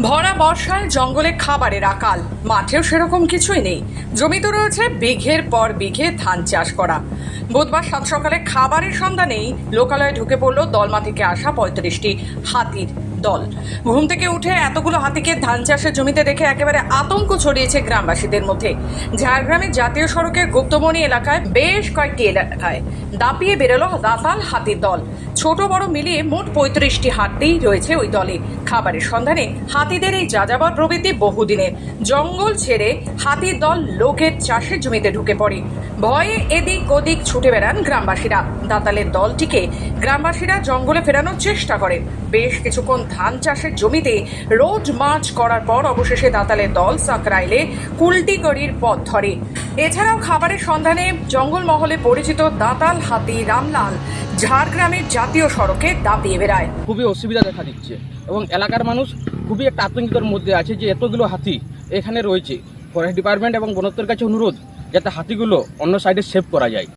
ভরা বর্ষায় জঙ্গলে খাবারের আকাল। মাঠেও সেরকম কিছুই নেই। জমিতে রয়েছে বিঘের পর বিঘে ধান চাষ করা। বুধবার সাত সকালে খাবারের সন্ধানেই লোকালয়ে ঢুকে পড়ল দলমা থেকে আসা পঁয়ত্রিশটি হাতির দল। ঘুম থেকে উঠে এতগুলো হাতিকে ধান চাষের জমিতে দেখে একেবারে আতঙ্ক ছড়িয়েছে গ্রামবাসীদের মধ্যে। ঝাড়গ্রামের জাতীয় সড়কের গুপ্তমণি এলাকায় বেশ কয়েকটি এলাকায় দাপিয়ে বেরোলো দাতাল হাতির দল। ছোট বড় মিলিয়ে মোট পঁয়ত্রিশটি হাতি রয়েছে ওই দলে। খাবারের সন্ধানে হাতিদের এই যাযাবর প্রবৃত্তি বহুদিনের জঙ্গল ছেড়ে হাতির দল লোকের চাষের জমিতে ঢুকে পড়ে। ভয়ে এদিক ওদিক ছুটে বেড়ান গ্রামবাসীরা। দাতালের দলটিকে গ্রামবাসীরা জঙ্গলে ফেরানোর চেষ্টা করেন। বেশ কিছুক্ষণ ধান চাষের জমিতে রোজ মাছ করার পর অবশেষে দাতালের দল সাকরাইলে কুলটিগড়ির পথ ধরে। এছাড়াও খাবারের সন্ধানে জঙ্গলমহলে পরিচিত দাতাল হাতি রামলাল ঝাড়গ্রামের জাতীয় সড়কে দাপিয়ে বেড়ায়। খুবই অসুবিধা দেখা দিচ্ছে এবং এলাকার মানুষ খুবই একটা আতঙ্কিতর মধ্যে আছে যে এতগুলো হাতি এখানে রয়েছে। ফরেস্ট ডিপার্টমেন্ট এবং বনত্বের কাছে অনুরোধ যাতে হাতিগুলো অন্য সাইডে সেভ করা যায়।